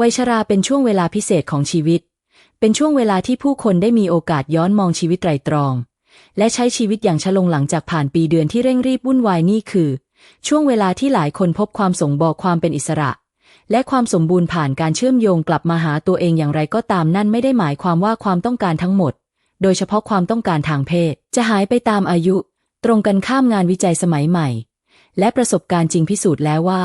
วัยชราเป็นช่วงเวลาพิเศษของชีวิต เป็นช่วงเวลาที่ผู้คนได้มีโอกาสย้อนมองชีวิตไตรตรอง และใช้ชีวิตอย่างชะลงหลังจากผ่านปีเดือนที่เร่งรีบวุ่นวายนี่คือ ช่วงเวลาที่หลายคนพบความสงบความเป็นอิสระ และความสมบูรณ์ผ่านการเชื่อมโยงกลับมาหาตัวเองอย่างไรก็ตามนั่นไม่ได้หมายความว่าความต้องการทั้งหมด โดยเฉพาะความต้องการทางเพศ จะหายไปตามอายุ ตรงกันข้ามงานวิจัยสมัยใหม่ และประสบการณ์จริงพิสูจน์แล้วว่า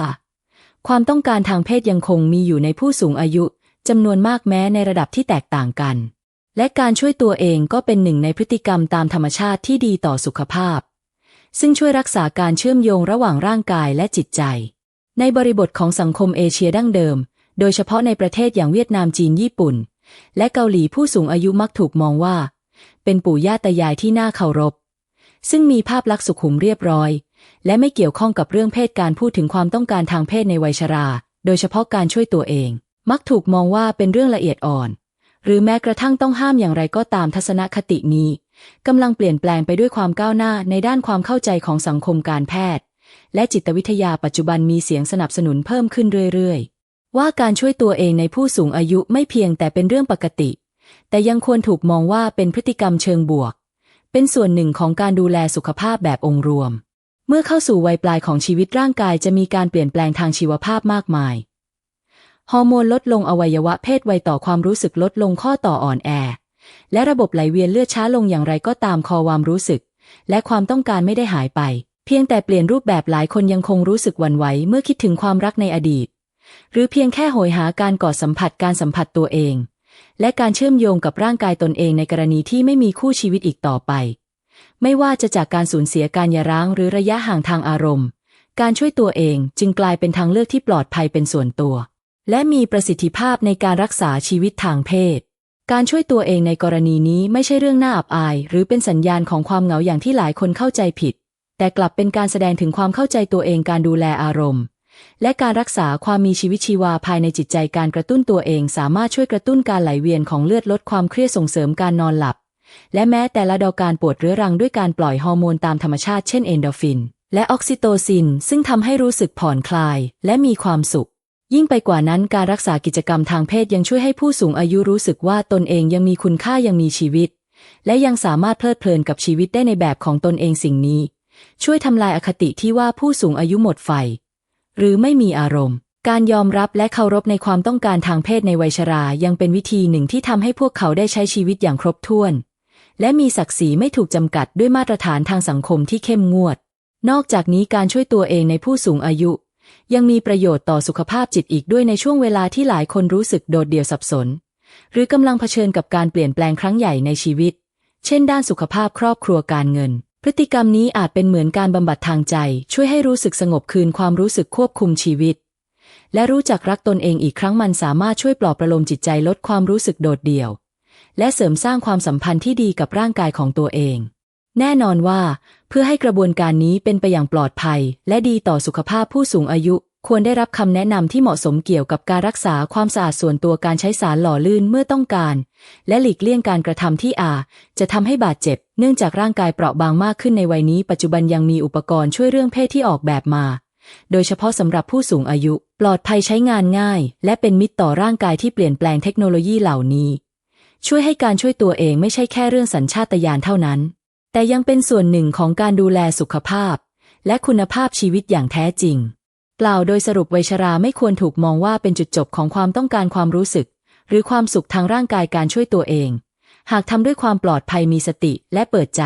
ความต้องการทางเพศยังคงมีอยู่ในผู้สูงอายุจำนวนมากแม้ในระดับที่แตกต่างกัน และการช่วยตัวเองก็เป็นหนึ่งในพฤติกรรมตามธรรมชาติที่ดีต่อสุขภาพ ซึ่งช่วยรักษาการเชื่อมโยงระหว่างร่างกายและจิตใจ ในบริบทของสังคมเอเชียดั้งเดิม โดยเฉพาะในประเทศอย่างเวียดนามจีนญี่ปุ่น และเกาหลีผู้สูงอายุมักถูกมองว่า เป็นปู่ย่าตายายที่น่าเคารพ ซึ่งมีภาพลักษณ์สุขุมเรียบร้อย และไม่เกี่ยวข้องกับเรื่องเพศการพูดถึงความต้องการทางเพศในวัยชรา โดยเฉพาะการช่วยตัวเอง มักถูกมองว่าเป็นเรื่องละเอียดอ่อน หรือแม้กระทั่งต้องห้ามอย่างไรก็ตามทัศนคตินี้กำลังเปลี่ยนแปลงไปด้วยความก้าวหน้าในด้านความเข้าใจของสังคมการแพทย์ และจิตวิทยาปัจจุบันมีเสียงสนับสนุนเพิ่มขึ้นเรื่อยๆ ว่าการช่วยตัวเองในผู้สูงอายุไม่เพียงแต่เป็นเรื่องปกติ แต่ยังควรถูกมองว่าเป็นพฤติกรรมเชิงบวก เป็นส่วนหนึ่งของการดูแลสุขภาพแบบองค์รวม เมื่อเข้าสู่วัยปลายของชีวิตร่างกายจะมีการเปลี่ยนแปลงทางชีวภาพมากมาย ฮอร์โมนลดลงอวัยวะเพศวัยต่อความรู้สึกลดลงข้อต่ออ่อนแอ และระบบไหลเวียนเลือดช้าลงอย่างไรก็ตามคอความรู้สึก และความต้องการไม่ได้หายไป เพียงแต่เปลี่ยนรูปแบบหลายคนยังคงรู้สึกหวั่นไหวเมื่อคิดถึงความรักในอดีต หรือเพียงแค่โหยหาการกอดสัมผัสการสัมผัสตัวเอง และการเชื่อมโยงกับร่างกายตนเองในกรณีที่ไม่มีคู่ชีวิตอีกต่อไป ไม่ว่าจะจากการสูญเสียการหย่าร้างหรือระยะห่างทางอารมณ์ การช่วยตัวเองจึงกลายเป็นทางเลือกที่ปลอดภัยเป็นส่วนตัว และมีประสิทธิภาพในการรักษาชีวิตทางเพศ การช่วยตัวเองในกรณีนี้ไม่ใช่เรื่องน่าอับอาย หรือเป็นสัญญาณของความเหงาอย่างที่หลายคนเข้าใจผิด แต่กลับเป็นการแสดงถึงความเข้าใจตัวเองการดูแลอารมณ์และการรักษาความมีชีวิตชีวาภายในจิตใจการกระตุ้นตัวเอง สามารถช่วยกระตุ้นการไหลเวียนของเลือดลดความเครียดส่งเสริมการนอนหลับ และแม้แต่ละดอการปวดเรื้อรังด้วยการปล่อยฮอร์โมนตามธรรมชาติเช่นเอนโดฟิน และออกซิโตซิน ซึ่งทำให้รู้สึกผ่อนคลาย และมีความสุข ยิ่งไปกว่านั้นการรักษากิจกรรมทางเพศยังช่วยให้ผู้สูงอายุรู้สึกว่าตนเองยังมีคุณค่ายังมีชีวิต และยังสามารถเพลิดเพลินกับชีวิตได้ในแบบของตนเองสิ่งนี้ ช่วยทำลายอคติที่ว่าผู้สูงอายุหมดไฟ หรือไม่มีอารมณ์การยอมรับและเคารพในความต้องการทางเพศในวัยชรายังเป็นวิธีหนึ่งที่ทำให้พวกเขาได้ใช้ชีวิตอย่างครบถ้วน และมีศักดิ์ศรีไม่ถูกจำกัดด้วยมาตรฐานทางสังคมที่เข้มงวด นอกจากนี้การช่วยตัวเองในผู้สูงอายุ ยังมีประโยชน์ต่อสุขภาพจิตอีกด้วยในช่วงเวลาที่หลายคนรู้สึกโดดเดี่ยวสับสน หรือกำลังเผชิญกับการเปลี่ยนแปลงครั้งใหญ่ในชีวิต เช่น ด้านสุขภาพครอบครัวการเงิน พฤติกรรมนี้อาจเป็นเหมือนการบำบัดทางใจ ช่วยให้รู้สึกสงบคืนความรู้สึกควบคุมชีวิต และรู้จักรักตนเองอีกครั้งมันสามารถช่วยปลอบประโลมจิตใจลดความรู้สึกโดดเดี่ยว และเสริมสร้างความสัมพันธ์ที่ดีกับร่างกายของตัวเอง แน่นอนว่า เพื่อให้กระบวนการนี้เป็นไปอย่างปลอดภัย และดีต่อสุขภาพผู้สูงอายุ ควรได้รับคำแนะนำที่เหมาะสมเกี่ยวกับการรักษาความสะอาดส่วนตัวการใช้สารหล่อลื่นเมื่อต้องการ และหลีกเลี่ยงการกระทำที่อาจจะทำให้บาดเจ็บ เนื่องจากร่างกายเปราะบางมากขึ้นในวัยนี้ ปัจจุบันยังมีอุปกรณ์ช่วยเรื่องเพศที่ออกแบบมาโดยเฉพาะสำหรับผู้สูงอายุ ปลอดภัยใช้งานง่าย และเป็นมิตรต่อร่างกายที่เปลี่ยนแปลงเทคโนโลยีเหล่านี้ ช่วยให้การช่วยตัวเองไม่ใช่แค่เรื่องสัญชาตญาณเท่านั้น แต่ยังเป็นส่วนหนึ่งของการดูแลสุขภาพ และคุณภาพชีวิตอย่างแท้จริงกล่าวโดยสรุปวัยชราไม่ควรถูกมองว่าเป็นจุดจบของความต้องการความรู้สึก หรือความสุขทางร่างกายการช่วยตัวเอง หากทำด้วยความปลอดภัยมีสติและเปิดใจ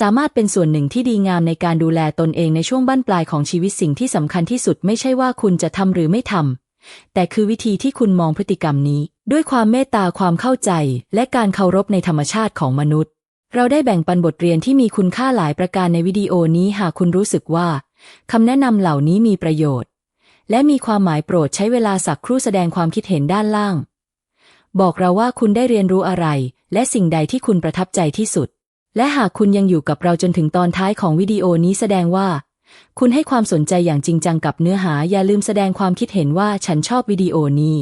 สามารถเป็นส่วนหนึ่งที่ดีงามในการดูแลตนเองในช่วงบั้นปลายของชีวิตสิ่งที่สำคัญที่สุดไม่ใช่ว่าคุณจะทำหรือไม่ทำแต่คือวิธีที่คุณมองพฤติกรรมนี้ ด้วยความเมตตาความเข้าใจ และการเคารพในธรรมชาติของมนุษย์ เราได้แบ่งปันบทเรียนที่มีคุณค่าหลายประการในวิดีโอนี้หากคุณรู้สึกว่าคำแนะนำเหล่านี้มีประโยชน์ และมีความหมายโปรดใช้เวลาสักครู่แสดงความคิดเห็นด้านล่าง บอกเราว่าคุณได้เรียนรู้อะไร และสิ่งใดที่คุณประทับใจที่สุด และหากคุณยังอยู่กับเราจนถึงตอนท้ายของวิดีโอนี้แสดงว่า คุณให้ความสนใจอย่างจริงจังกับเนื้อหาอย่าลืมแสดงความคิดเห็นว่าฉันชอบวิดีโอนี้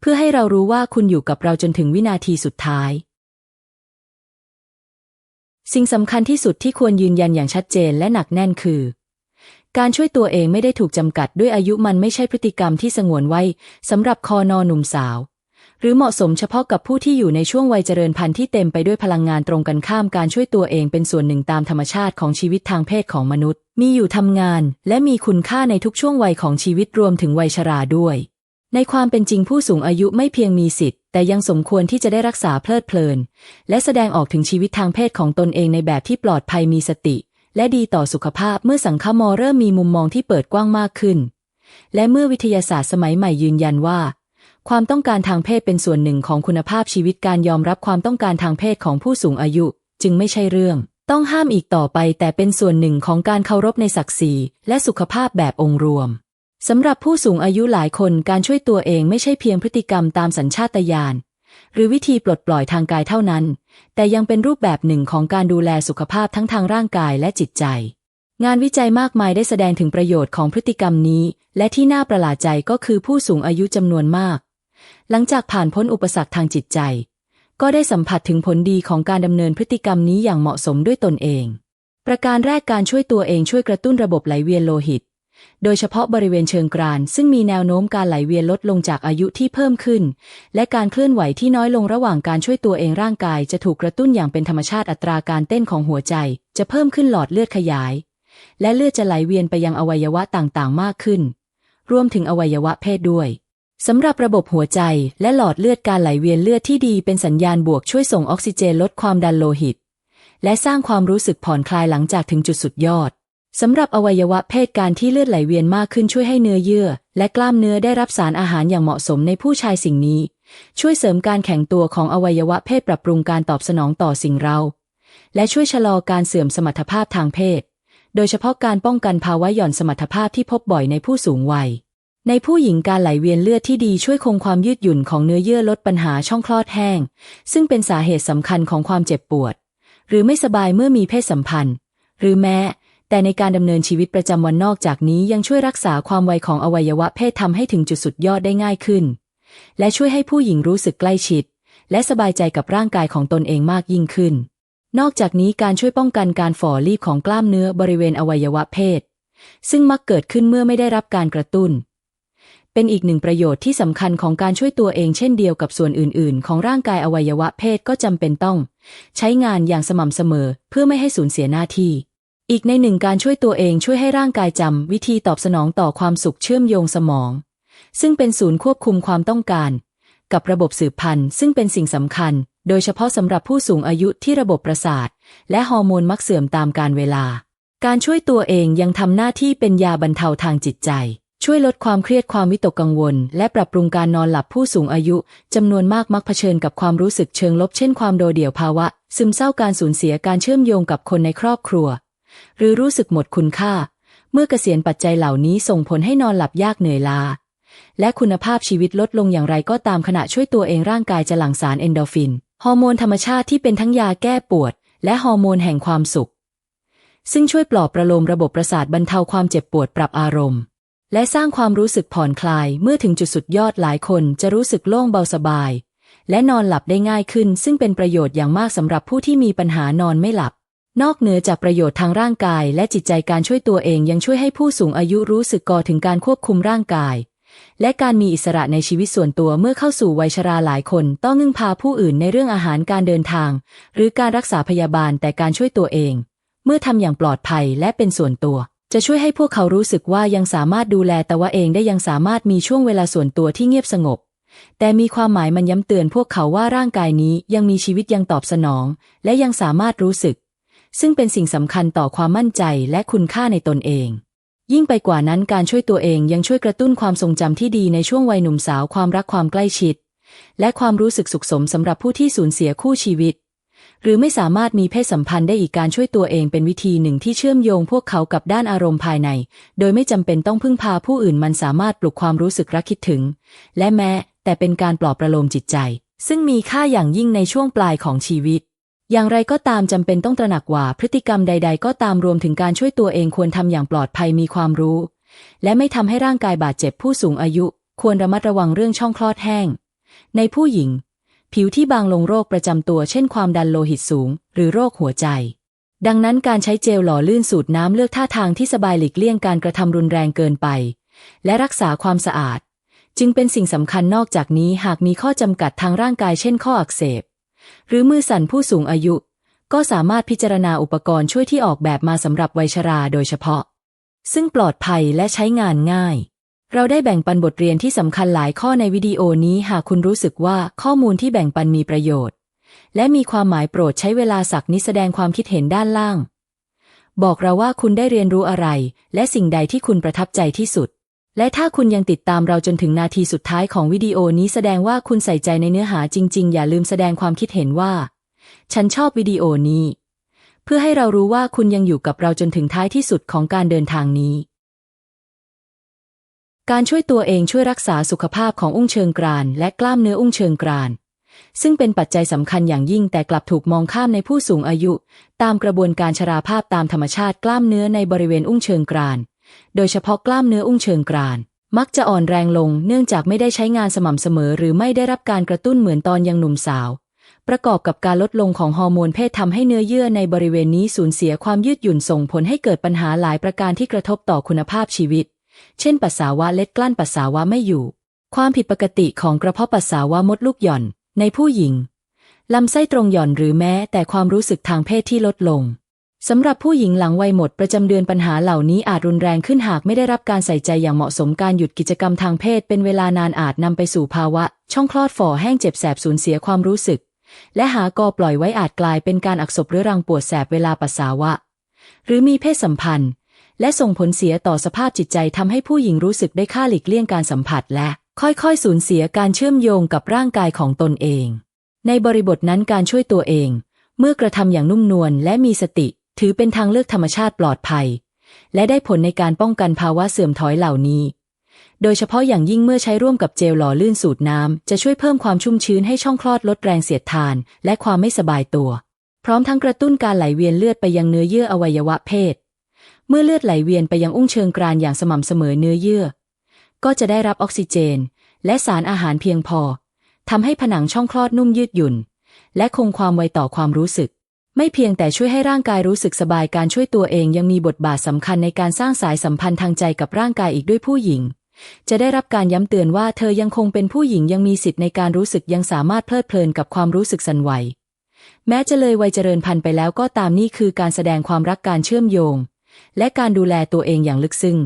เพื่อให้เรารู้ว่าคุณอยู่กับเราจนถึงวินาทีสุดท้าย สิ่งสำคัญที่สุดที่ควรยืนยันอย่างชัดเจนและหนักแน่นคือ การช่วยตัวเองไม่ได้ถูกจำกัดด้วยอายุมันไม่ใช่พฤติกรรมที่สงวนไว้สำหรับคอนอหนุ่มสาว หรือเหมาะสมเฉพาะกับผู้ที่อยู่ในช่วงวัยเจริญพันธุ์ที่เต็มไปด้วยพลังงานตรงกันข้ามการช่วยตัวเองเป็นส่วนหนึ่งตามธรรมชาติของชีวิตทางเพศของมนุษย์ มีอยู่ทำงาน และมีคุณค่าในทุกช่วงวัยของชีวิตรวมถึงวัยชราด้วย ในความเป็นจริงผู้สูงอายุไม่เพียงมีสิทธิ์ แต่ยังสมควรที่จะได้รักษาเพลิดเพลิน และแสดงออกถึงชีวิตทางเพศของตนเองในแบบที่ปลอดภัยมีสติ และดีต่อสุขภาพเมื่อสังคมเริ่มมีมุมมองที่เปิดกว้างมากขึ้น และเมื่อวิทยาศาสตร์สมัยใหม่ยืนยันว่า ความต้องการทางเพศเป็นส่วนหนึ่งของคุณภาพชีวิตการยอมรับความต้องการทางเพศของผู้สูงอายุ จึงไม่ใช่เรื่อง ต้องห้ามอีกต่อไป แต่เป็นส่วนหนึ่งของการเคารพในศักดิ์ศรีและสุขภาพแบบองค์รวม สำหรับผู้สูงอายุหลายคนการช่วยตัวเองไม่ใช่เพียงพฤติกรรมตามสัญชาตญาณหรือวิธีปลดปล่อยทางกายเท่านั้น แต่ยังเป็นรูปแบบหนึ่งของการดูแลสุขภาพทั้งทางร่างกายและจิตใจ งานวิจัยมากมายได้แสดงถึงประโยชน์ของพฤติกรรมนี้ และที่น่าประหลาดใจก็คือผู้สูงอายุจำนวนมาก หลังจากผ่านพ้นอุปสรรคทางจิตใจ ก็ได้สัมผัสถึงผลดีของการดำเนินพฤติกรรมนี้อย่างเหมาะสมด้วยตนเอง ประการแรกการช่วยตัวเองช่วยกระตุ้นระบบไหลเวียนโลหิต โดยเฉพาะบริเวณเชิงกราน ซึ่งมีแนวโน้มการไหลเวียนลดลงจากอายุที่เพิ่มขึ้น และการเคลื่อนไหวที่น้อยลงระหว่างการช่วยตัวเองร่างกายจะถูกกระตุ้นอย่างเป็นธรรมชาติอัตราการเต้นของหัวใจ จะเพิ่มขึ้นหลอดเลือดขยาย และเลือดจะไหลเวียนไปยังอวัยวะต่างๆ มากขึ้น รวมถึงอวัยวะเพศด้วยสำหรับระบบหัวใจและหลอดเลือดการไหลเวียนเลือดที่ดีเป็นสัญญาณบวกช่วยส่งออกซิเจนลดความดันโลหิต และสร้างความรู้สึกผ่อนคลายหลังจากถึงจุดสุดยอด สำหรับอวัยวะเพศการที่เลือดไหลเวียนมากขึ้นช่วยให้เนื้อเยื่อ และกล้ามเนื้อได้รับสารอาหารอย่างเหมาะสมในผู้ชายสิ่งนี้ ช่วยเสริมการแข็งตัวของอวัยวะเพศปรับปรุงการตอบสนองต่อสิ่งเรา และช่วยชะลอการเสื่อมสมรรถภาพทางเพศ โดยเฉพาะการป้องกันภาวะหย่อนสมรรถภาพที่พบบ่อยในผู้สูงวัย ในผู้หญิงการไหลเวียนเลือดที่ดีช่วยคงความยืดหยุ่นของเนื้อเยื่อลดปัญหาช่องคลอดแห้ง ซึ่งเป็นสาเหตุสำคัญของความเจ็บปวด หรือไม่สบายเมื่อมีเพศสัมพันธ์ หรือแม้ แต่ในการดำเนินชีวิตประจำวันนอกจากนี้ยังช่วยรักษาความไวของอวัยวะเพศทำให้ถึงจุดสุดยอดได้ง่ายขึ้น และช่วยให้ผู้หญิงรู้สึกใกล้ชิด และสบายใจกับร่างกายของตนเองมากยิ่งขึ้น นอกจากนี้การช่วยป้องกันการฝ่อรีบของกล้ามเนื้อบริเวณอวัยวะเพศ ซึ่งมักเกิดขึ้นเมื่อไม่ได้รับการกระตุ้น เป็นอีกหนึ่งประโยชน์ที่สำคัญของการช่วยตัวเองเช่นเดียวกับส่วนอื่น ๆ ของร่างกายอวัยวะเพศก็จำเป็นต้อง ใช้งานอย่างสม่ำเสมอเพื่อไม่ให้สูญเสียหน้าที่ อีกในหนึ่งการช่วยตัวเองช่วยให้ร่างกายจำวิธีตอบสนองต่อความสุขเชื่อมโยงสมอง ซึ่งเป็นศูนย์ควบคุมความต้องการ กับระบบสืบพันธุ์ ซึ่งเป็นสิ่งสำคัญ โดยเฉพาะสำหรับผู้สูงอายุที่ระบบประสาท และฮอร์โมนมักเสื่อมตามกาลเวลา การช่วยตัวเองยังทำหน้าที่เป็นยาบรรเทาทางจิตใจ ช่วยลดความเครียดความวิตกกังวล และปรับปรุงการนอนหลับผู้สูงอายุจำนวนมากมักเผชิญกับความรู้สึกเชิงลบเช่นความโดดเดี่ยวภาวะ ซึมเศร้าการสูญเสียการเชื่อมโยงกับคนในครอบครัว หรือรู้สึกหมดคุณค่า เมื่อเกษียณปัจจัยเหล่านี้ส่งผลให้นอนหลับยากเหนื่อยลา และคุณภาพชีวิตลดลงอย่างไรก็ตามขณะช่วยตัวเองร่างกายจะหลั่งสารเอนโดรฟิน ฮอร์โมนธรรมชาติที่เป็นทั้งยาแก้ปวด และฮอร์โมนแห่งความสุข ซึ่งช่วยปลอบประโลมระบบประสาทบรรเทาความเจ็บปวดปรับอารมณ์ และสร้างความรู้สึกผ่อนคลายเมื่อถึงจุดสุดยอดหลายคนจะรู้สึกโล่งเบาสบายและนอนหลับได้ง่ายขึ้น ซึ่งเป็นประโยชน์อย่างมากสำหรับผู้ที่มีปัญหานอนไม่หลับ นอกเหนือจากประโยชน์ทางร่างกายและจิตใจการช่วยตัวเองยังช่วยให้ผู้สูงอายุรู้สึกก่อถึงการควบคุมร่างกาย และการมีอิสระในชีวิตส่วนตัวเมื่อเข้าสู่วัยชราหลายคนต้องนึ่งพาผู้อื่นในเรื่องอาหารการเดินทาง หรือการรักษาพยาบาลแต่การช่วยตัวเอง เมื่อทำอย่างปลอดภัยและเป็นส่วนตัว จะช่วยให้พวกเขารู้สึกว่ายังสามารถดูแลตัวเองได้ยังสามารถมีช่วงเวลาส่วนตัวที่เงียบสงบแต่มีความหมายมันย้ำเตือนพวกเขาว่าร่างกายนี้ยังมีชีวิตยังตอบสนอง และยังสามารถรู้สึก ซึ่งเป็นสิ่งสำคัญต่อความมั่นใจและคุณค่าในตนเอง ยิ่งไปกว่านั้นการช่วยตัวเองยังช่วยกระตุ้นความทรงจำที่ดีในช่วงวัยหนุ่มสาวความรักความใกล้ชิด และความรู้สึกสุขสมสำหรับผู้ที่สูญเสียคู่ชีวิต หรือไม่สามารถมีเพศสัมพันธ์ได้อีกการช่วยตัวเองเป็นวิธีหนึ่งที่เชื่อมโยงพวกเขากับด้านอารมณ์ภายใน โดยไม่จำเป็นต้องพึ่งพาผู้อื่นมันสามารถปลุกความรู้สึกรักคิดถึง และแม้แต่เป็นการปลอบประโลมจิตใจ ซึ่งมีค่าอย่างยิ่งในช่วงปลายของชีวิต อย่างไรก็ตามจำเป็นต้องตระหนักว่าพฤติกรรมใด ๆ ก็ตามรวมถึงการช่วยตัวเองควรทำอย่างปลอดภัยมีความรู้ และไม่ทำให้ร่างกายบาดเจ็บผู้สูงอายุ ควรระมัดระวังเรื่องช่องคลอดแห้ง ในผู้หญิง ผิวที่บางลงโรคประจำตัว เช่นความดันโลหิตสูง หรือโรคหัวใจ ดังนั้นการใช้เจลหล่อลื่นสูตรน้ำเลือกท่าทางที่สบายหลีกเลี่ยงการกระทำรุนแรงเกินไป และรักษาความสะอาด จึงเป็นสิ่งสำคัญนอกจากนี้หากมีข้อจำกัดทางร่างกายเช่นข้ออักเสบ หรือมือสั่นผู้สูงอายุ ก็สามารถพิจารณาอุปกรณ์ช่วยที่ออกแบบมาสำหรับวัยชราโดยเฉพาะ ซึ่งปลอดภัยและใช้งานง่าย เราได้แบ่งปันบทเรียนที่สำคัญหลายข้อในวิดีโอนี้หากคุณรู้สึกว่าข้อมูลที่แบ่งปันมีประโยชน์ และมีความหมายโปรดใช้เวลาสักนิดแสดงความคิดเห็นด้านล่าง บอกเราว่าคุณได้เรียนรู้อะไร และสิ่งใดที่คุณประทับใจที่สุด และถ้าคุณยังติดตามเราจนถึงนาทีสุดท้ายของวิดีโอนี้แสดงว่าคุณใส่ใจในเนื้อหาจริง ๆ อย่าลืมแสดงความคิดเห็นว่า ฉันชอบวิดีโอนี้ เพื่อให้เรารู้ว่าคุณยังอยู่กับเราจนถึงท้ายที่สุดของการเดินทางนี้ การช่วยตัวเองช่วยรักษาสุขภาพของอุ้งเชิงกราน และกล้ามเนื้ออุ้งเชิงกรานซึ่งเป็นปัจจัยสำคัญอย่างยิ่งแต่กลับถูกมองข้ามในผู้สูงอายุ ตามกระบวนการชราภาพตามธรรมชาติกล้ามเนื้อในบริเวณอุ้งเชิงกราน โดยเฉพาะกล้ามเนื้ออุ้งเชิงกราน มักจะอ่อนแรงลงเนื่องจากไม่ได้ใช้งานสม่ำเสมอ หรือไม่ได้รับการกระตุ้นเหมือนตอนยังหนุ่มสาว ประกอบกับการลดลงของฮอร์โมนเพศทำให้เนื้อเยื่อในบริเวณนี้สูญเสียความยืดหยุ่นส่งผลให้เกิดปัญหาหลายประการที่กระทบต่อคุณภาพชีวิต เช่น ปัสสาวะเล็ดกลั้นปัสสาวะไม่อยู่ ความผิดปกติของกระเพาะปัสสาวะมดลูกหย่อน ในผู้หญิงลำไส้ตรงหย่อนหรือแม้แต่ความรู้สึกทางเพศที่ลดลง สำหรับผู้หญิงหลังวัยหมดประจำเดือนปัญหาเหล่านี้อาจรุนแรงขึ้นหากไม่ได้รับการใส่ใจอย่างเหมาะสมการหยุดกิจกรรมทางเพศเป็นเวลานานอาจนำไปสู่ภาวะ ช่องคลอดฝ่อแห้งเจ็บแสบสูญเสียความรู้สึก และหากอปล่อยไว้อาจกลายเป็นการอักเสบเรื้อรังปวดแสบเวลาปัสสาวะ หรือมีเพศสัมพันธ์ และส่งผลเสียต่อสภาพจิตใจทำให้ผู้หญิงรู้สึกได้ค่าหลีกเลี่ยงการสัมผัสและค่อยๆ สูญเสียการเชื่อมโยงกับร่างกายของตนเอง ในบริบทนั้นการช่วยตัวเอง เมื่อกระทำอย่างนุ่มนวลและมีสติ ถือเป็นทางเลือกธรรมชาติปลอดภัย และได้ผลในการป้องกันภาวะเสื่อมถอยเหล่านี้ โดยเฉพาะอย่างยิ่งเมื่อใช้ร่วมกับเจลหล่อลื่นสูตรน้ำ จะช่วยเพิ่มความชุ่มชื้นให้ช่องคลอดลดแรงเสียดทาน และความไม่สบายตัว พร้อมทั้งกระตุ้นการไหลเวียนเลือดไปยังเนื้อเยื่ออวัยวะเพศ เมื่อเลือดไหลเวียนไปยังอุ้งเชิงกรานอย่างสม่ำเสมอเนื้อเยื่อ ก็จะได้รับออกซิเจน และสารอาหารเพียงพอทำให้ผนังช่องคลอดนุ่มยืดหยุ่น และคงความไวต่อความรู้สึก ไม่เพียงแต่ช่วยให้ร่างกายรู้สึกสบายการช่วยตัวเองยังมีบทบาทสำคัญในการสร้างสายสัมพันธ์ทางใจกับร่างกายอีกด้วยผู้หญิง จะได้รับการย้ำเตือนว่าเธอยังคงเป็นผู้หญิงยังมีสิทธิ์ในการรู้สึกยังสามารถเพลิดเพลินกับความรู้สึกสันไหว แม้จะเลยวัยเจริญพันธุ์ไปแล้วก็ตามนี่คือการแสดงความรักการเชื่อมโยง และการดูแลตัวเองอย่างลึกซึ้ง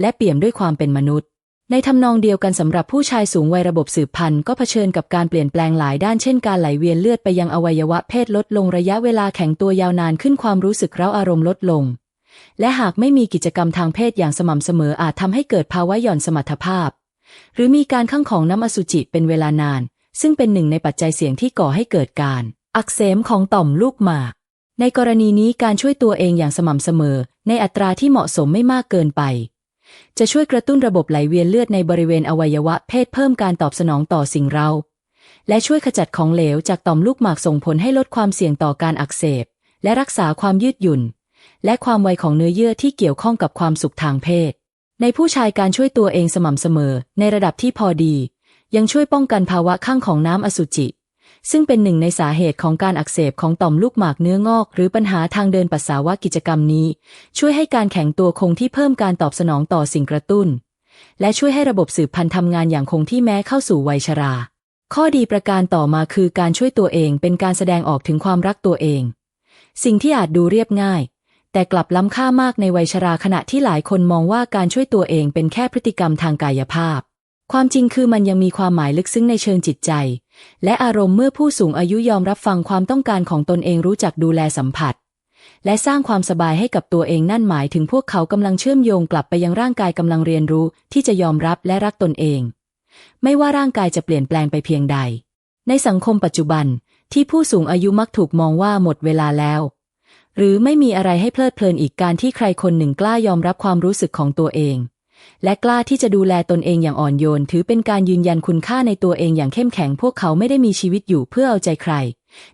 และเปี่ยมด้วยความเป็นมนุษย์ ในทำนองเดียวกันสำหรับผู้ชายสูงวัยระบบสืบพันธุ์ก็เผชิญกับการเปลี่ยนแปลงหลายด้านเช่นการไหลเวียนเลือดไปยังอวัยวะเพศลดลงระยะเวลาแข็งตัวยาวนานขึ้นความรู้สึกเร้าอารมณ์ลดลง และหากไม่มีกิจกรรมทางเพศอย่างสม่ำเสมออาจทำให้เกิดภาวะหย่อนสมรรถภาพ หรือมีการข้างของน้ำอสุจิเป็นเวลานาน ซึ่งเป็นหนึ่งในปัจจัยเสี่ยงที่ก่อให้เกิดการ อักเสบของต่อมลูกหมาก ในกรณีนี้การช่วยตัวเองอย่างสม่ำเสมอ ในอัตราที่เหมาะสมไม่มากเกินไป จะช่วยกระตุ้นระบบไหลเวียนเลือดในบริเวณอวัยวะเพศเพิ่มการตอบสนองต่อสิ่งเรา และช่วยขจัดของเหลวจากต่อมลูกหมากส่งผลให้ลดความเสี่ยงต่อการอักเสบ และรักษาความยืดหยุ่น และความไวของเนื้อเยื่อที่เกี่ยวข้องกับความสุขทางเพศ ในผู้ชายการช่วยตัวเองสม่ำเสมอ ในระดับที่พอดี ยังช่วยป้องกันภาวะข้างของน้ำอสุจิ ซึ่งเป็นหนึ่งในสาเหตุของการอักเสบของต่อมลูกหมากเนื้องอก หรือปัญหาทางเดินปัสสาวะกิจกรรมนี้ ช่วยให้การแข็งตัวคงที่เพิ่มการตอบสนองต่อสิ่งกระตุ้น และช่วยให้ระบบสืบพันธุ์ทำงานอย่างคงที่แม้เข้าสู่วัยชรา ข้อดีประการต่อมาคือการช่วยตัวเองเป็นการแสดงออกถึงความรักตัวเอง สิ่งที่อาจดูเรียบง่ายแต่กลับล้ำค่ามากในวัยชราขณะที่หลายคนมองว่าการช่วยตัวเองเป็นแค่พฤติกรรมทางกายภาพ ความจริงคือมันยังมีความหมายลึกซึ้งในเชิงจิตใจ และอารมณ์เมื่อผู้สูงอายุยอมรับฟังความต้องการของตนเองรู้จักดูแลสัมผัส และสร้างความสบายให้กับตัวเองนั่นหมายถึงพวกเขากำลังเชื่อมโยงกลับไปยังร่างกายกำลังเรียนรู้ที่จะยอมรับและรักตนเอง ไม่ว่าร่างกายจะเปลี่ยนแปลงไปเพียงใด ในสังคมปัจจุบันที่ผู้สูงอายุมักถูกมองว่าหมดเวลาแล้ว หรือไม่มีอะไรให้เพลิดเพลินอีกการที่ใครคนหนึ่งกล้ายอมรับความรู้สึกของตัวเอง และกล้าที่จะดูแลตนเองอย่างอ่อนโยน ถือเป็นการยืนยันคุณค่าในตัวเองอย่างเข้มแข็ง พวกเขาไม่ได้มีชีวิตอยู่เพื่อเอาใจใคร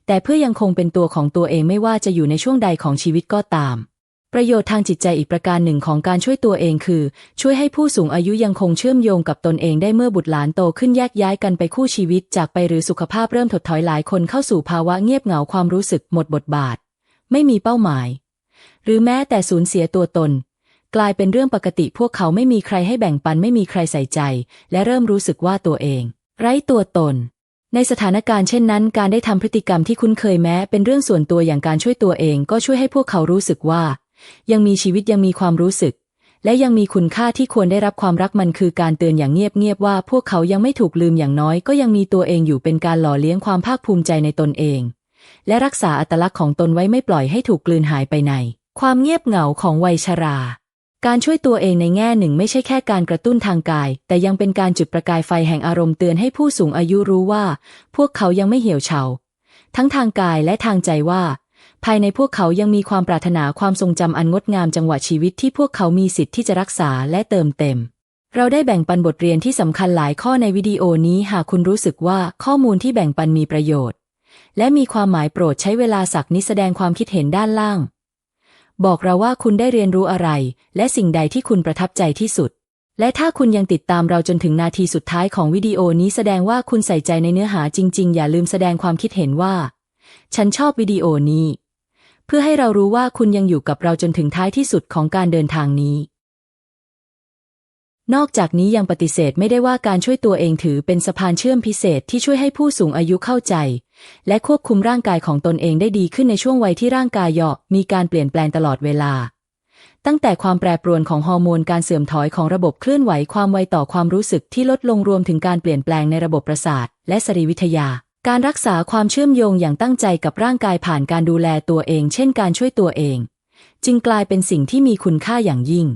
แต่เพื่อยังคงเป็นตัวของตัวเองไม่ว่าจะอยู่ในช่วงใดของชีวิตก็ตาม ประโยชน์ทางจิตใจอีกประการหนึ่งของการช่วยตัวเองคือ ช่วยให้ผู้สูงอายุยังคงเชื่อมโยงกับตนเองได้เมื่อบุตรหลานโตขึ้นแยกย้ายกันไปคู่ชีวิต จากไปหรือสุขภาพเริ่มถดถอยหลายคนเข้าสู่ภาวะเงียบเหงาความรู้สึกหมดบทบาท ไม่มีเป้าหมาย หรือแม้แต่สูญเสียตัวตน กลายเป็นเรื่องปกติพวกเขาไม่มีใครให้แบ่งปันไม่มีใครใส่ใจ และเริ่มรู้สึกว่าตัวเอง ไร้ตัวตน ในสถานการณ์เช่นนั้น การได้ทำพฤติกรรมที่คุ้นเคยแม้ เป็นเรื่องส่วนตัวอย่างการช่วยตัวเอง ก็ช่วยให้พวกเขารู้สึกว่า ยังมีชีวิตยังมีความรู้สึก และยังมีคุณค่าที่ควรได้รับความรักมันคือการเตือนอย่างเงียบๆว่า พวกเขายังไม่ถูกลืมอย่างน้อย ก็ยังมีตัวเองอยู่เป็นการหล่อเลี้ยงความภาคภูมิใจในตนเอง และรักษาอัตลักษณ์ของตนไว้ไม่ปล่อยให้ถูกกลืนหายไปใน ความเงียบเหงาของวัยชรา การช่วยตัวเองในแง่หนึ่งไม่ใช่แค่การกระตุ้นทางกาย แต่ยังเป็นการจุดประกายไฟแห่งอารมณ์เตือนให้ผู้สูงอายุรู้ว่า พวกเขายังไม่เหี่ยวเฉา ทั้งทางกายและทางใจว่า ภายในพวกเขายังมีความปรารถนาความทรงจำอันงดงามจังหวะชีวิตที่พวกเขามีสิทธิ์ที่จะรักษาและเติมเต็ม เราได้แบ่งปันบทเรียนที่สำคัญหลายข้อในวิดีโอนี้หากคุณรู้สึกว่าข้อมูลที่แบ่งปันมีประโยชน์ และมีความหมายโปรดใช้เวลาสักนิดแสดงความคิดเห็นด้านล่าง บอกเราว่าคุณได้เรียนรู้อะไร และสิ่งใดที่คุณประทับใจที่สุด และถ้าคุณยังติดตามเราจนถึงนาทีสุดท้ายของวิดีโอนี้แสดงว่าคุณใส่ใจในเนื้อหาจริง ๆ อย่าลืมแสดงความคิดเห็นว่า ฉันชอบวิดีโอนี้ เพื่อให้เรารู้ว่าคุณยังอยู่กับเราจนถึงท้ายที่สุดของการเดินทางนี้นอกจากนี้ยังปฏิเสธไม่ได้ว่าการช่วยตัวเองถือเป็นสะพานเชื่อมพิเศษที่ช่วยให้ผู้สูงอายุเข้าใจ และควบคุมร่างกายของตนเองได้ดีขึ้นในช่วงวัยที่ร่างกายเหยาะมีการเปลี่ยนแปลงตลอดเวลา ตั้งแต่ความแปรปรวนของฮอร์โมนการเสื่อมถอยของระบบเคลื่อนไหวความไวต่อความรู้สึกที่ลดลงรวมถึงการเปลี่ยนแปลงในระบบประสาท และสรีวิทยา การรักษาความเชื่อมโยงอย่างตั้งใจกับร่างกายผ่านการดูแลตัวเอง เช่น การช่วยตัวเอง จึงกลายเป็นสิ่งที่มีคุณค่าอย่างยิ่ง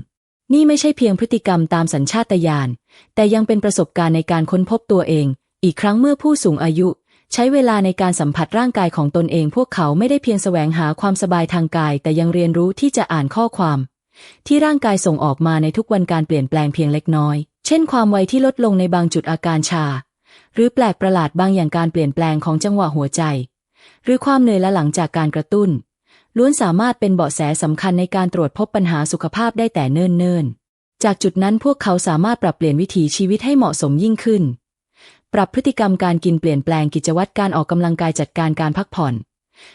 นี่ไม่ใช่เพียงพฤติกรรมตามสัญชาตญาณ แต่ยังเป็นประสบการณ์ในการค้นพบตัวเอง อีกครั้งเมื่อผู้สูงอายุ ใช้เวลาในการสัมผัสร่างกายของตนเองพวกเขาไม่ได้เพียงแสวงหาความสบายทางกาย แต่ยังเรียนรู้ที่จะอ่านข้อความ ที่ร่างกายส่งออกมาในทุกวันการเปลี่ยนแปลงเพียงเล็กน้อย เช่นความไวที่ลดลงในบางจุดอาการชา หรือแปลกประหลาดบางอย่างการเปลี่ยนแปลงของจังหวะหัวใจ หรือความเหนื่อยละหลังจากการกระตุ้น ล้วนสามารถเป็นเบาะแสสำคัญในการตรวจพบปัญหาสุขภาพได้แต่เนิ่นๆ จากจุดนั้นพวกเขาสามารถปรับเปลี่ยนวิถีชีวิตให้เหมาะสมยิ่งขึ้น ปรับพฤติกรรมการกินเปลี่ยนแปลงกิจวัตรการออกกำลังกายจัดการการพักผ่อน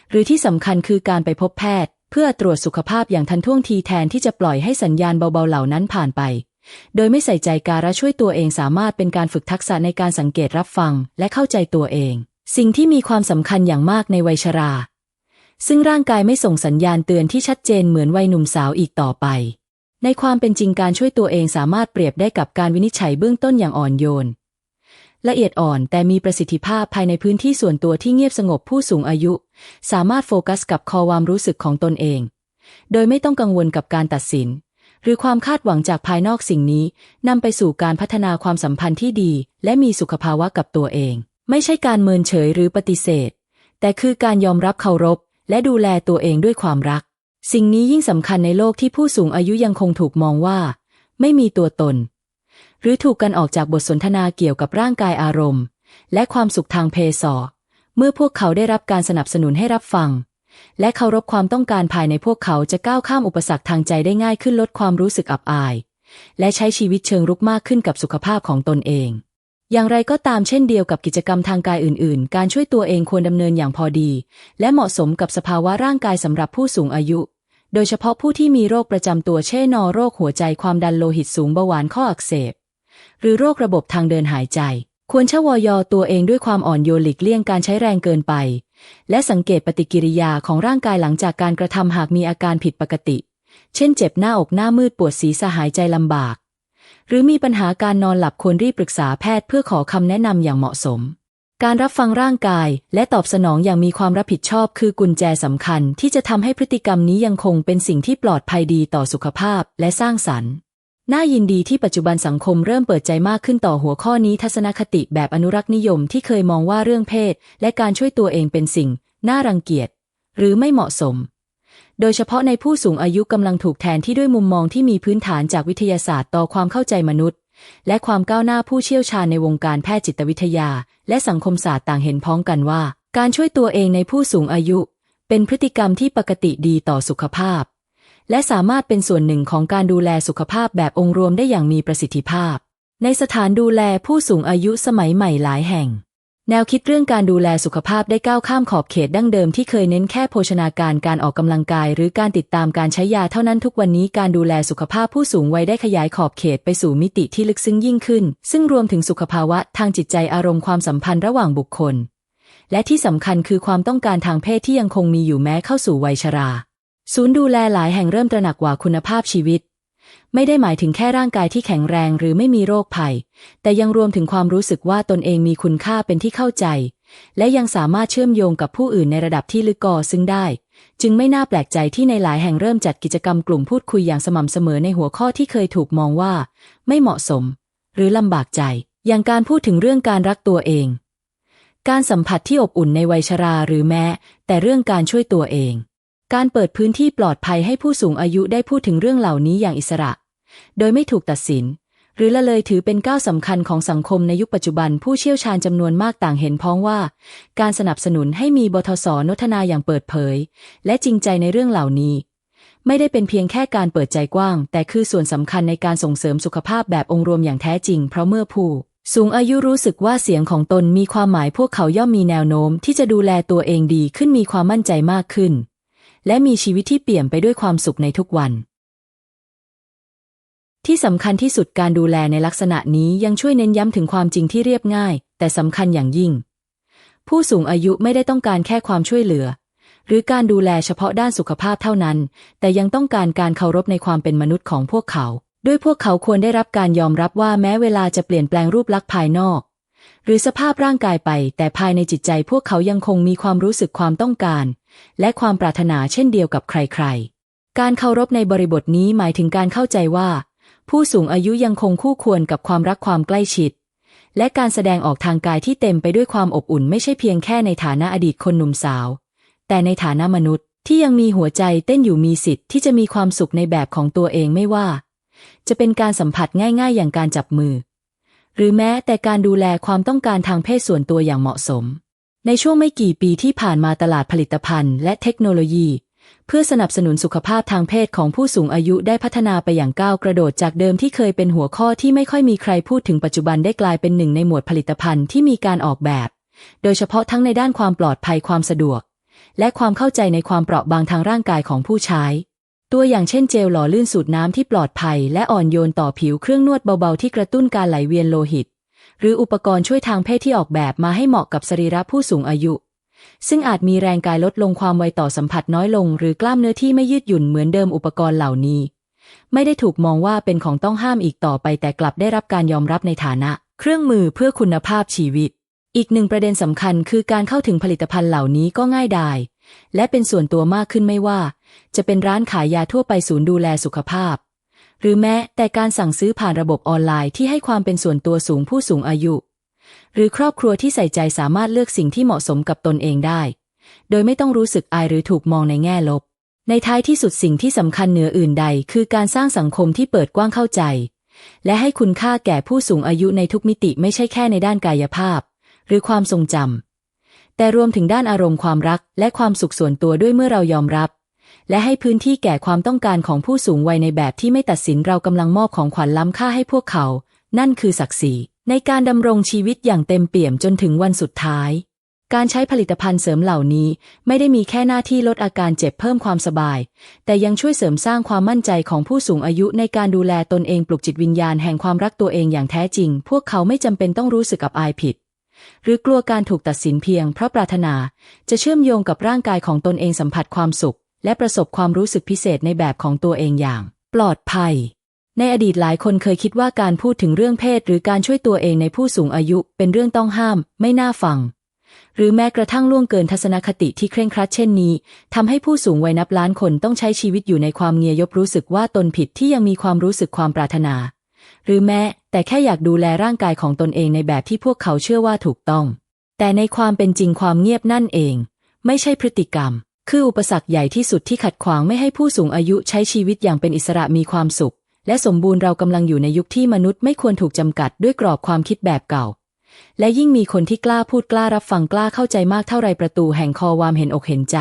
หรือที่สำคัญคือการไปพบแพทย์ เพื่อตรวจสุขภาพอย่างทันท่วงทีแทนที่จะปล่อยให้สัญญาณเบาๆเหล่านั้นผ่านไป โดยไม่ใส่ใจการะช่วยตัวเองสามารถเป็นการฝึกทักษะในการสังเกตรับฟังและเข้าใจตัวเอง สิ่งที่มีความสำคัญอย่างมากในวัยชรา ซึ่งร่างกายไม่ส่งสัญญาณเตือนที่ชัดเจนเหมือนวัยหนุ่มสาวอีกต่อไปในความเป็นจริงการช่วยตัวเองสามารถเปรียบได้กับการวินิจฉัยเบื้องต้นอย่างอ่อนโยน ละเอียดอ่อนแต่มีประสิทธิภาพภายในพื้นที่ส่วนตัวที่เงียบสงบผู้สูงอายุ สามารถโฟกัสกับคอความรู้สึกของตนเอง โดยไม่ต้องกังวลกับการตัดสิน หรือความคาดหวังจากภายนอกสิ่งนี้นำไปสู่การพัฒนาความสัมพันธ์ที่ดี และมีสุขภาวะกับตัวเอง ไม่ใช่การเมินเฉยหรือปฏิเสธ แต่คือการยอมรับเคารพ และดูแลตัวเองด้วยความรัก สิ่งนี้ยิ่งสำคัญในโลกที่ผู้สูงอายุยังคงถูกมองว่า ไม่มีตัวตน หรือถูกกันออกจากบทสนทนาเกี่ยวกับร่างกายอารมณ์ และความสุขทางเพศอเมื่อพวกเขาได้รับการสนับสนุนให้รับฟัง และเคารพความต้องการภายในพวกเขาจะก้าวข้ามอุปสรรคทางใจได้ง่ายขึ้นลดความรู้สึกอับอาย และใช้ชีวิตเชิงรุกมากขึ้นกับสุขภาพของตนเอง อย่างไรก็ตามเช่นเดียวกับกิจกรรมทางกายอื่น ๆ การช่วยตัวเองควรดำเนินอย่างพอดี และเหมาะสมกับสภาวะร่างกายสำหรับผู้สูงอายุโดยเฉพาะผู้ที่มีโรคประจำตัวเช่นนอโรคหัวใจความดันโลหิตสูงเบาหวานข้ออักเสบ หรือโรคระบบทางเดินหายใจ ควรชะวอยอตัวเองด้วยความอ่อนโยนหลีกเลี่ยงการใช้แรงเกินไป และสังเกตปฏิกิริยาของร่างกายหลังจากการกระทำหากมีอาการผิดปกติ เช่นเจ็บหน้าอกหน้ามืดปวดศีรษะหายใจลำบาก หรือมีปัญหาการนอนหลับควรรีบปรึกษาแพทย์เพื่อขอคำแนะนำอย่างเหมาะสมการรับฟังร่างกายและตอบสนองอย่างมีความรับผิดชอบคือกุญแจสำคัญที่จะทำให้พฤติกรรมนี้ยังคงเป็นสิ่งที่ปลอดภัยดีต่อสุขภาพและสร้างสรรค์ น่ายินดีที่ปัจจุบันสังคมเริ่มเปิดใจมากขึ้นต่อหัวข้อนี้ทัศนคติแบบอนุรักษ์นิยมที่เคยมองว่าเรื่องเพศ และการช่วยตัวเองเป็นสิ่ง น่ารังเกียจ หรือไม่เหมาะสม โดยเฉพาะในผู้สูงอายุกำลังถูกแทนที่ด้วยมุมมองที่มีพื้นฐานจากวิทยาศาสตร์ต่อความเข้าใจมนุษย์ และความก้าวหน้าผู้เชี่ยวชาญในวงการแพทย์จิตวิทยา และสังคมศาสตร์ต่างเห็นพ้องกันว่า การช่วยตัวเองในผู้สูงอายุ เป็นพฤติกรรมที่ปกติดีต่อสุขภาพ และสามารถเป็นส่วนหนึ่งของการดูแลสุขภาพแบบองค์รวมได้อย่างมีประสิทธิภาพ ในสถานดูแลผู้สูงอายุสมัยใหม่หลายแห่ง แนวคิดเรื่องการดูแลสุขภาพได้ก้าวข้ามขอบเขตดั้งเดิมที่เคยเน้นแค่โภชนาการการออกกำลังกาย หรือการติดตามการใช้ยาเท่านั้นทุกวันนี้การดูแลสุขภาพผู้สูงวัยได้ขยายขอบเขตไปสู่มิติที่ลึกซึ้งยิ่งขึ้น ซึ่งรวมถึงสุขภาวะทางจิตใจอารมณ์ความสัมพันธ์ระหว่างบุคคล และที่สำคัญคือความต้องการทางเพศที่ยังคงมีอยู่แม้เข้าสู่วัยชรา ศูนย์ดูแลหลายแห่งเริ่มตระหนักว่าคุณภาพชีวิต ไม่ได้หมายถึงแค่ร่างกายที่แข็งแรงหรือไม่มีโรคภัย แต่ยังรวมถึงความรู้สึกว่าตนเองมีคุณค่าเป็นที่เข้าใจ และยังสามารถเชื่อมโยงกับผู้อื่นในระดับที่ลึกกอซึ่งได้ จึงไม่น่าแปลกใจที่ในหลายแห่งเริ่มจัดกิจกรรมกลุ่มพูดคุยอย่างสม่ำเสมอในหัวข้อที่เคยถูกมองว่า ไม่เหมาะสม หรือลำบากใจ อย่างการพูดถึงเรื่องการรักตัวเอง การสัมผัสที่อบอุ่นในวัยชราหรือแม้ แต่เรื่องการช่วยตัวเอง การเปิดพื้นที่ปลอดภัยให้ผู้สูงอายุได้พูดถึงเรื่องเหล่านี้อย่างอิสระ โดยไม่ถูกตัดสิน หรือละเลยถือเป็นก้าวสำคัญของสังคมในยุคปัจจุบันผู้เชี่ยวชาญจำนวนมากต่างเห็นพ้องว่า การสนับสนุนให้มีบทสนทนาอย่างเปิดเผย และจริงใจในเรื่องเหล่านี้ ไม่ได้เป็นเพียงแค่การเปิดใจกว้าง แต่คือส่วนสำคัญในการส่งเสริมสุขภาพแบบองค์รวมอย่างแท้จริง เพราะเมื่อผู้สูงอายุรู้สึกว่าเสียงของตนมีความหมายพวกเขาย่อมมีแนวโน้ม ที่จะดูแลตัวเองดีขึ้นมีความมั่นใจมากขึ้น และมีชีวิตที่เปี่ยมไปด้วยความสุขในทุกวัน ที่สำคัญที่สุดการดูแลในลักษณะนี้ยังช่วยเน้นย้ำถึงความจริงที่เรียบง่าย แต่สำคัญอย่างยิ่ง ผู้สูงอายุไม่ได้ต้องการแค่ความช่วยเหลือ หรือการดูแลเฉพาะด้านสุขภาพเท่านั้น แต่ยังต้องการการเคารพในความเป็นมนุษย์ของพวกเขา ด้วยพวกเขาควรได้รับการยอมรับว่าแม้เวลาจะเปลี่ยนแปลงรูปลักษณ์ภายนอก หรือสภาพร่างกายไป แต่ภายในจิตใจพวกเขายังคงมีความรู้สึกความต้องการ และความปรารถนาเช่นเดียวกับใครๆ การเคารพในบริบทนี้หมายถึงการเข้าใจว่า ผู้สูงอายุยังคงคู่ควรกับความรักความใกล้ชิด และการแสดงออกทางกายที่เต็มไปด้วยความอบอุ่นไม่ใช่เพียงแค่ในฐานะอดีตคนหนุ่มสาว แต่ในฐานะมนุษย์ที่ยังมีหัวใจเต้นอยู่มีสิทธิ์ที่จะมีความสุขในแบบของตัวเองไม่ว่า จะเป็นการสัมผัสง่าย ๆ อย่างการจับมือ หรือแม้แต่การดูแลความต้องการทางเพศส่วนตัวอย่างเหมาะสม ในช่วงไม่กี่ปีที่ผ่านมาตลาดผลิตภัณฑ์ และเทคโนโลยี เพื่อสนับสนุนสุขภาพทางเพศของผู้สูงอายุได้พัฒนาไปอย่างก้าวกระโดดจากเดิมที่เคยเป็นหัวข้อที่ไม่ค่อยมีใครพูดถึงปัจจุบันได้กลายเป็นหนึ่งในหมวดผลิตภัณฑ์ที่มีการออกแบบ โดยเฉพาะทั้งในด้านความปลอดภัยความสะดวก และความเข้าใจในความเปราะบางทางร่างกายของผู้ใช้ ตัวอย่างเช่นเจลหล่อลื่นสูตรน้ำที่ปลอดภัย และอ่อนโยนต่อผิวเครื่องนวดเบาๆที่กระตุ้นการไหลเวียนโลหิต หรืออุปกรณ์ช่วยทางเพศที่ออกแบบมาให้เหมาะกับสรีระผู้สูงอายุ ซึ่งอาจมีแรงกายลดลงความไวต่อสัมผัสน้อยลง หรือกล้ามเนื้อที่ไม่ยืดหยุ่นเหมือนเดิมอุปกรณ์เหล่านี้ ไม่ได้ถูกมองว่าเป็นของต้องห้ามอีกต่อไปแต่กลับได้รับการยอมรับในฐานะ เครื่องมือเพื่อคุณภาพชีวิต อีกหนึ่งประเด็นสำคัญคือการเข้าถึงผลิตภัณฑ์เหล่านี้ก็ง่ายดาย และเป็นส่วนตัวมากขึ้นไม่ว่า จะเป็นร้านขายยาทั่วไปศูนย์ดูแลสุขภาพ หรือแม้แต่การสั่งซื้อผ่านระบบออนไลน์ที่ให้ความเป็นส่วนตัวสูงผู้สูงอายุ หรือครอบครัวที่ใส่ใจสามารถเลือกสิ่งที่เหมาะสมกับตนเองได้ โดยไม่ต้องรู้สึกอายหรือถูกมองในแง่ลบ ในท้ายที่สุดสิ่งที่สำคัญเหนืออื่นใด คือการสร้างสังคมที่เปิดกว้างเข้าใจ และให้คุณค่าแก่ผู้สูงอายุในทุกมิติไม่ใช่แค่ในด้านกายภาพ หรือความทรงจำ แต่รวมถึงด้านอารมณ์ความรักและความสุขส่วนตัวด้วยเมื่อเรายอมรับ และให้พื้นที่แก่ความต้องการของผู้สูงวัยในแบบที่ไม่ตัดสินเรากำลังมอบของขวัญล้ำค่าให้พวกเขา นั่นคือศักดิ์ศรีในการดำรงชีวิตอย่างเต็มเปี่ยมจนถึงวันสุดท้าย การใช้ผลิตภัณฑ์เสริมเหล่านี้ ไม่ได้มีแค่หน้าที่ลดอาการเจ็บเพิ่มความสบาย แต่ยังช่วยเสริมสร้างความมั่นใจของผู้สูงอายุในการดูแลตนเองปลุกจิตวิญญาณแห่งความรักตัวเองอย่างแท้จริง พวกเขาไม่จำเป็นต้องรู้สึกอับอายผิด หรือกลัวการถูกตัดสินเพียงเพราะปรารถนา จะเชื่อมโยงกับร่างกายของตนเองสัมผัสความสุข และประสบความรู้สึกพิเศษในแบบของตัวเองอย่าง ปลอดภัย ในอดีตหลายคนเคยคิดว่าการพูดถึงเรื่องเพศ หรือการช่วยตัวเองในผู้สูงอายุ เป็นเรื่องต้องห้าม ไม่น่าฟัง หรือแม้กระทั่งล่วงเกินทัศนคติที่เคร่งครัดเช่นนี้ทำให้ผู้สูงวัยนับล้านคนต้องใช้ชีวิตอยู่ในความเงียยบรู้สึกว่าตนผิดที่ยังมีความรู้สึกความปรารถนา หรือแม้แต่แค่อยากดูแลร่างกายของตนเองในแบบที่พวกเขาเชื่อว่าถูกต้อง แต่ในความเป็นจริงความเงียบนั่นเอง ไม่ใช่พฤติกรรม คืออุปสรรคใหญ่ที่สุดที่ขัดขวางไม่ให้ผู้สูงอายุใช้ชีวิตอย่างเป็นอิสระมีความสุข และสมบูรณ์เรากำลังอยู่ในยุคที่มนุษย์ไม่ควรถูกจำกัดด้วยกรอบความคิดแบบเก่า และยิ่งมีคนที่กล้าพูดกล้ารับฟังกล้าเข้าใจมากเท่าไรประตูแห่งคอวามเห็นอกเห็นใจ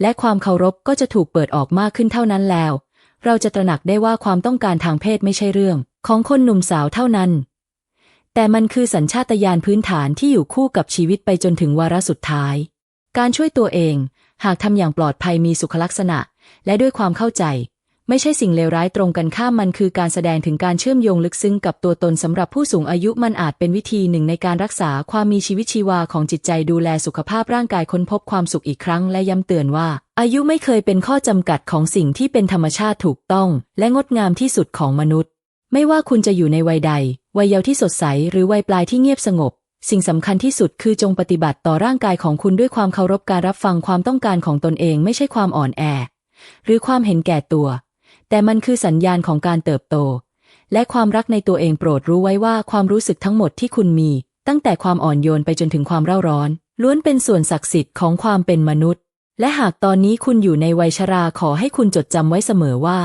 และความเคารพก็จะถูกเปิดออกมากขึ้นเท่านั้นแล้ว เราจะตระหนักได้ว่าความต้องการทางเพศไม่ใช่เรื่อง ของคนหนุ่มสาวเท่านั้น แต่มันคือสัญชาตญาณพื้นฐานที่อยู่คู่กับชีวิตไปจนถึงวาระสุดท้าย การช่วยตัวเอง หากทำอย่างปลอดภัยมีสุขลักษณะ และด้วยความเข้าใจ ไม่ใช่สิ่งเลวร้ายตรงกันข้ามมันคือการแสดงถึงการเชื่อมโยงลึกซึ้งกับตัวตนสำหรับผู้สูงอายุมันอาจเป็นวิธีหนึ่งในการรักษาความมีชีวิตชีวาของจิตใจดูแลสุขภาพร่างกายค้นพบความสุขอีกครั้งและย้ำเตือนว่า อายุไม่เคยเป็นข้อจำกัดของสิ่งที่เป็นธรรมชาติถูกต้อง และงดงามที่สุดของมนุษย์ ไม่ว่าคุณจะอยู่ในวัยใด วัยเยาว์ที่สดใส หรือวัยปลายที่เงียบสงบ สิ่งสำคัญที่สุดคือจงปฏิบัติต่อร่างกายของคุณด้วยความเคารพการรับฟังความต้องการของตนเองไม่ใช่ความอ่อนแอ หรือความเห็นแก่ตัว แต่มันคือสัญญาณของการเติบโต และความรักในตัวเองโปรดรู้ไว้ว่าความรู้สึกทั้งหมดที่คุณมี ตั้งแต่ความอ่อนโยนไปจนถึงความเร่าร้อน ล้วนเป็นส่วนศักดิ์สิทธิ์ของความเป็นมนุษย์ และหากตอนนี้คุณอยู่ในวัยชราขอให้คุณจดจำไว้เสมอว่า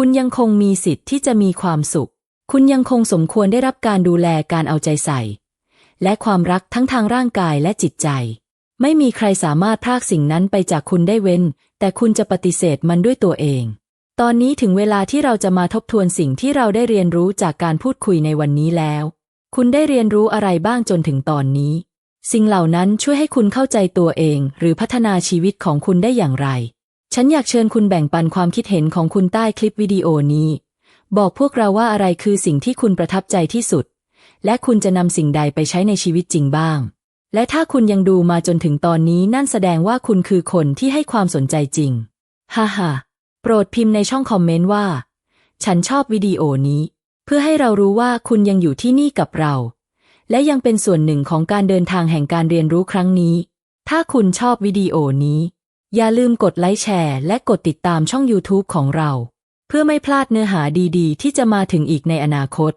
คุณยังคงมีสิทธิ์ที่จะมีความสุข คุณยังคงสมควรได้รับการดูแลการเอาใจใส่ และความรักทั้งทางร่างกายและจิตใจ ไม่มีใครสามารถพรากสิ่งนั้นไปจากคุณได้เว้น แต่คุณจะปฏิเสธมันด้วยตัวเอง ตอนนี้ถึงเวลาที่เราจะมาทบทวนสิ่งที่เราได้เรียนรู้จากการพูดคุยในวันนี้แล้ว คุณได้เรียนรู้อะไรบ้างจนถึงตอนนี้ สิ่งเหล่านั้นช่วยให้คุณเข้าใจตัวเอง หรือพัฒนาชีวิตของคุณได้อย่างไร ฉันอยากเชิญคุณแบ่งปันความคิดเห็นของคุณใต้คลิปวิดีโอนี้ บอกพวกเราว่าอะไรคือสิ่งที่คุณประทับใจที่สุด และคุณจะนำสิ่งใดไปใช้ในชีวิตจริงบ้าง และถ้าคุณยังดูมาจนถึงตอนนี้นั่นแสดงว่าคุณคือคนที่ให้ความสนใจจริง ฮ่าฮ่าโปรดพิมพ์ในช่องคอมเมนต์ว่า ฉันชอบวิดีโอนี้ เพื่อให้เรารู้ว่าคุณยังอยู่ที่นี่กับเรา และยังเป็นส่วนหนึ่งของการเดินทางแห่งการเรียนรู้ครั้งนี้ ถ้าคุณชอบวิดีโอนี้ อย่าลืมกดไลค์แชร์และกดติดตามช่อง YouTube ของเรา เพื่อไม่พลาดเนื้อหาดีๆ ที่จะมาถึงอีกในอนาคต